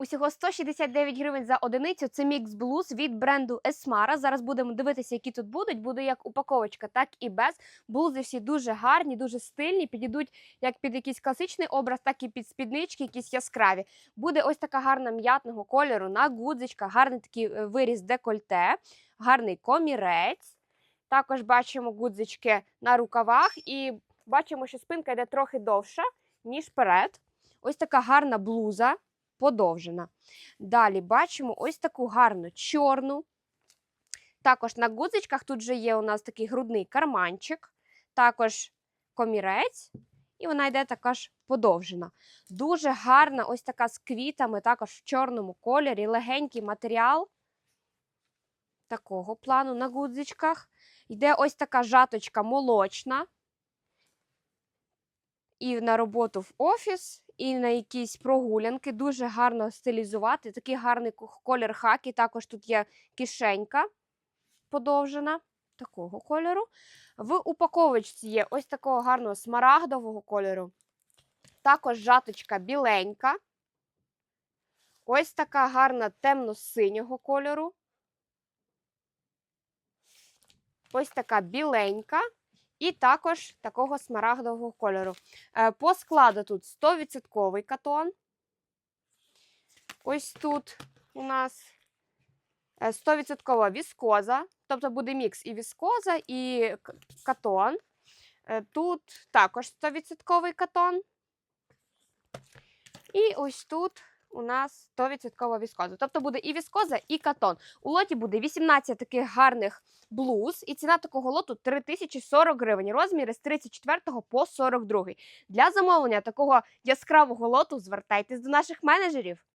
Усього 169 гривень за одиницю. Це мікс блуз від бренду Esmara. Зараз будемо дивитися, які тут будуть. Буде як упаковочка, так і без. Блузи всі дуже гарні, дуже стильні. Підійдуть як під якийсь класичний образ, так і під спіднички, якісь яскраві. Буде ось така гарна м'ятного кольору на гудзичках, гарний такий е, виріз декольте, гарний комірець. Також бачимо гудзички на рукавах і бачимо, що спинка йде трохи довша, ніж перед. Ось така гарна блуза подовжена. Далі бачимо ось таку гарну чорну. Також на гудзичках тут же є у нас такий грудний карманчик, також комірець, і вона йде така ж подовжена. Дуже гарна, ось така з квітами, також в чорному кольорі, легенький матеріал. Такого плану на гудзичках. Йде ось така жаточка молочна. І на роботу в офіс, і на якісь прогулянки. Дуже гарно стилізувати. Такий гарний колір хакі. Також тут є кишенька подовжена такого кольору. В упаковочці є ось такого гарного смарагдового кольору. Також жаточка біленька. Ось така гарна темно-синього кольору. Ось така біленька. І також такого смарагдового кольору. Е, По складу тут 100% катон. Ось тут у нас е, 100% віскоза, тобто буде мікс і віскоза, і катон. Е, Тут також 100% катон. І ось тут у нас 100% віскоза. Тобто буде і віскоза, і катон. У лоті буде 18 таких гарних блуз, і ціна такого лоту 3040 гривень. Розміри з 34 по 42. Для замовлення такого яскравого лоту звертайтесь до наших менеджерів.